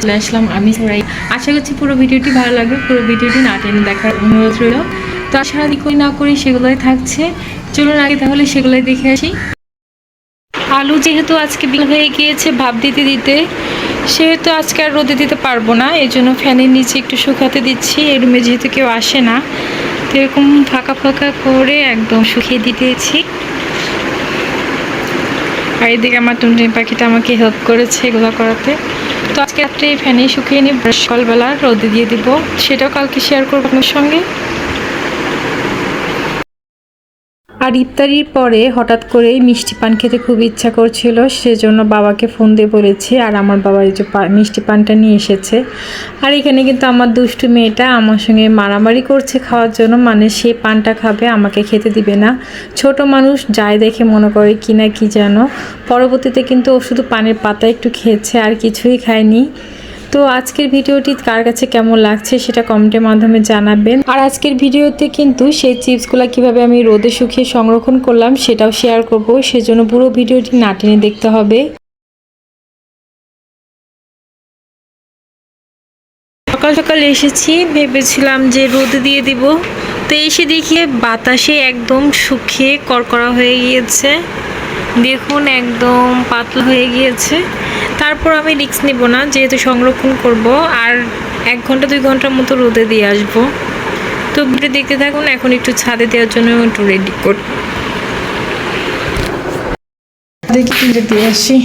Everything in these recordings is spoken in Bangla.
চলে আসলাম। আমি আশা করছি পুরো ভিডিওটি ভালো পুরো ভিডিওটি দেখার তো আশা করি না করি সেগুলোই থাকছে। চলুন আগে তাহলে সেগুলোই দেখে আসি। আলু যেহেতু আজকে বিল হয়ে গিয়েছে ভাপ দিতে দিতে, সেহেতু আজকে আর রোদে দিতে পারব না। এই জন্য ফ্যানের নিচে একটু শুকাতে দিচ্ছি। এই রুমে যেহেতু কেউ আসে না, তো এরকম ফাঁকা ফাঁকা করে একদম শুকিয়ে দিতেছি। আর দিকে আমার টুনটুনি পাখিটা আমাকে হেল্প করেছে এগুলো করাতে। তো আজকে রাত্রে এই শুকিয়ে নিই, সকালবেলা রোদে দিয়ে দিব। সেটাও কালকে শেয়ার করব আপনার সঙ্গে। আর ইফতারির পরে হঠাৎ করেই মিষ্টি পান খেতে খুব ইচ্ছা করছিল, সেজন্য বাবাকে ফোন দিয়ে বলেছি, আর আমার বাবা এই যে মিষ্টি পানটা নিয়ে এসেছে। আর এখানে কিন্তু আমার দুষ্টু মেয়েটা আমার সঙ্গে মারামারি করছে খাওয়ার জন্য মানে সে পানটা খাবে, আমাকে খেতে দিবে না। ছোট মানুষ যায় দেখে মনে করে কি না কি যেন। পরবর্তীতে কিন্তু ও শুধু পানের পাতা একটু খেয়েছে, আর কিছুই খায়নি। তো আজকের ভিডিওটি কার কাছে কেমন লাগছে সেটা কমেন্টের মাধ্যমে জানাবেন। আর আজকের ভিডিওতে কিন্তু সেই চিপসগুলো কীভাবে আমি রোদে শুকিয়ে সংরক্ষণ করলাম সেটাও শেয়ার করব, সেজন্য পুরো ভিডিওটি না টেনে দেখতে হবে। সকাল সকাল এসেছি, ভেবেছিলাম যে রোদে দিয়ে দিব। তো এসে দেখি বাতাসে একদম শুকিয়ে করকরা হয়ে গিয়েছে। দেখুন, একদম পাতলা হয়ে গিয়েছে। তারপর আমি রিক্স নিব না, যেহেতু সংরক্ষণ করব, আর এক ঘণ্টা, দুই ঘণ্টার মতো রোদে দিয়ে আসব। তো দেখতে থাকুন, এখন একটু ছাদে দেওয়ার জন্য একটু রেডি কর দিয়ে আসি।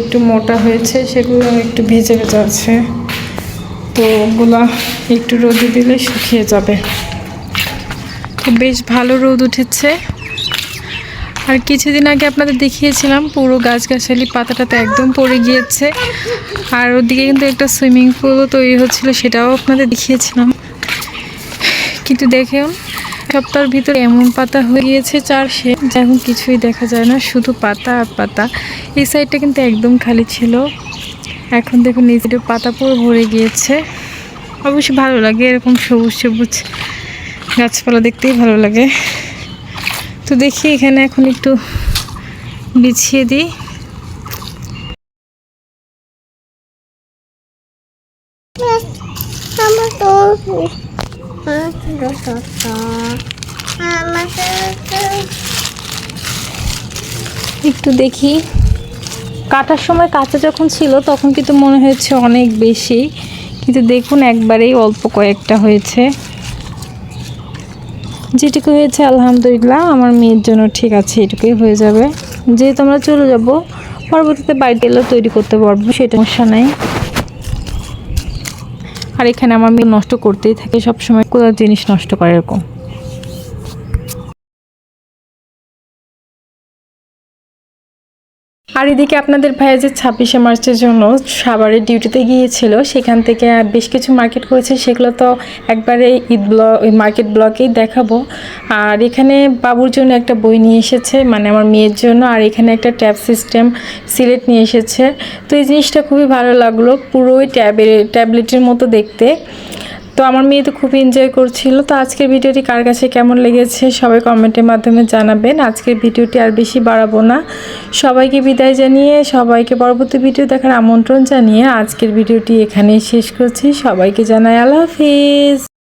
একটু মোটা হয়েছে, সেগুলো একটু ভেজে ভেজে আছে। তো ওগুলা একটু রোদে দিলে শুকিয়ে যাবে। তো বেশ ভালো রোদ উঠেছে। আর কিছুদিন আগে আপনাদের দেখিয়েছিলাম, পুরো গাছগাছালি পাতাটাতে একদম পড়ে গিয়েছে। আর ওদিকে কিন্তু একটা সুইমিং পুলও তৈরি হচ্ছিল, সেটাও আপনাদের দেখিয়েছিলাম। কিন্তু দেখেও সপ্তাহের ভিতরে এমন পাতা হয়ে গিয়েছে চার সে এখন কিছুই দেখা যায় না, শুধু পাতা আর পাতা। এই সাইডটা কিন্তু একদম খালি ছিল। এখন দেখুন নিজের পাতা পুরো ভরে গিয়েছে। অবশ্যই ভালো লাগে এরকম সবুজ সবুজ গাছপালা দেখতেই ভালো লাগে। তো দেখি এখানে এখন একটু বিছিয়ে দিই। একটু দেখি। কাটার সময় কাঁচা যখন ছিল তখন কিন্তু মনে হয়েছে অনেক বেশি। কিন্তু দেখুন একবারেই অল্প কয়েকটা হয়েছে। যেটুকু হয়েছে, আলহামদুলিল্লাহ, আমার মেয়ের জন্য ঠিক আছে, এটুকুই হয়ে যাবে। যেহেতু আমরা চলে যাব, পরবর্তীতে বাড়িতে এলেও তৈরি করতে পারব, সেটা সমস্যা নেই। আর এখানে আমার মেয়ে নষ্ট করতেই থাকে, সবসময় কোথাও জিনিস নষ্ট করে এরকম। আর এদিকে আপনাদের ভাইয়া যে ছাব্বিশে মার্চের জন্য সাভারের ডিউটিতে গিয়েছিল, সেখান থেকে বেশ কিছু মার্কেট করেছে। সেগুলো তো একবারে ঈদ ব্লক মার্কেট ব্লকেই দেখাবো। আর এখানে বাবুর জন্য একটা বই নিয়ে এসেছে মানে আমার মেয়ের জন্য। আর এখানে একটা ট্যাব সিস্টেম সিলেট নিয়ে এসেছে। তো এই জিনিসটা খুবই ভালো লাগল, পুরোই ট্যাবে ট্যাবলেটের মতো দেখতে। তো আমার মেয়ে তো খুব এনজয় করছিল। তো আজকের ভিডিওটি কার কাছে কেমন লেগেছে সবাই কমেন্টের মাধ্যমে জানাবেন। আজকের ভিডিওটি আর বেশি বাড়াবো না। সবাইকে বিদায় জানিয়ে, সবাইকে পরবর্তী ভিডিও দেখার আমন্ত্রণ জানিয়ে আজকের ভিডিওটি এখানেই শেষ করছি। সবাইকে জানাই আল্লাহ হাফিজ।